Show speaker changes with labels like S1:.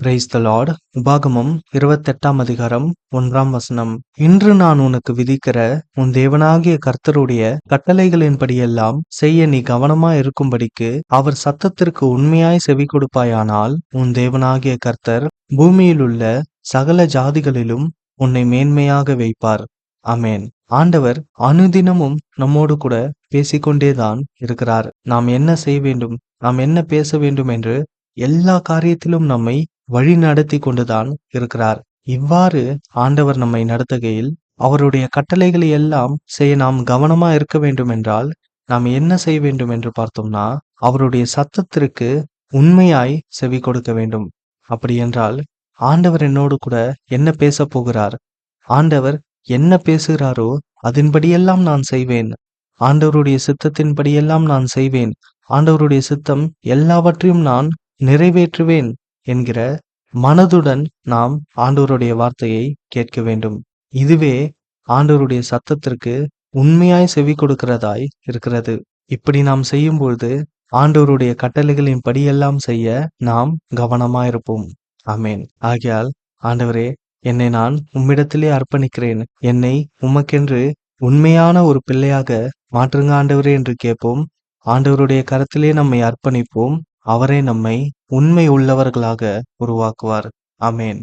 S1: Praise the Lord உபாகமம் இருபத்தெட்டாம் அதிகாரம் ஒன்றாம் வசனம். இன்று நான் உனக்கு விதிக்கிற உன் தேவனாகிய கர்த்தருடைய கட்டளைகளின்படியெல்லாம் செய்ய நீ கவனமா இருக்கும்படிக்கு அவர் சத்தத்திற்கு உண்மையாய் செவி கொடுப்பாயானால் உன் தேவனாகிய கர்த்தர் பூமியிலுள்ள சகல ஜாதிகளிலும் உன்னை மேன்மையாக வைப்பார். அமேன் ஆண்டவர் அனுதினமும் நம்மோடு கூட பேசிக்கொண்டேதான் இருக்கிறார். நாம் என்ன செய்ய வேண்டும்? நாம் என்ன பேச வேண்டும் என்று எல்லா காரியத்திலும் நம்மை வழி நடத்தி கொண்டுதான் இருக்கிறார். இவ்வாறு ஆண்டவர் நம்மை நடத்துகையில் அவருடைய கட்டளைகளை எல்லாம் செய்ய நாம் கவனமா இருக்க வேண்டும் என்றால் நாம் என்ன செய்ய வேண்டும் என்று பார்த்தோம்னா அவருடைய சத்தத்திற்கு உண்மையாய் செவி கொடுக்க வேண்டும். அப்படி என்றால் ஆண்டவர் என்னோடு கூட என்ன பேச போகிறார்? ஆண்டவர் என்ன பேசுகிறாரோ அதன்படியெல்லாம் நான் செய்வேன். ஆண்டவருடைய சித்தத்தின்படியெல்லாம் நான் செய்வேன். ஆண்டவருடைய சித்தம் எல்லாவற்றையும் நான் நிறைவேற்றுவேன். என்கிற மனதுடன் நாம் ஆண்டவருடைய வார்த்தையை கேட்க வேண்டும். இதுவே ஆண்டவருடைய சத்தத்திற்கு உண்மையாய் செவி கொடுக்கிறதாய் இருக்கிறது. இப்படி நாம் செய்யும்பொழுது ஆண்டவருடைய கட்டளைகளின் படியெல்லாம் செய்ய நாம் கவனமாயிருப்போம். ஆமேன். ஆகையால் ஆண்டவரே என்னை நான் உம்மிடத்திலே அர்ப்பணிக்கிறேன். என்னை உமக்கென்று உண்மையான ஒரு பிள்ளையாக மாற்றுங்க ஆண்டவரே என்று கேட்போம். ஆண்டவருடைய கரத்திலே நம்மை அர்ப்பணிப்போம். அவரே நம்மை உண்மை உள்ளவர்களாக உருவாக்குவார். அமேன்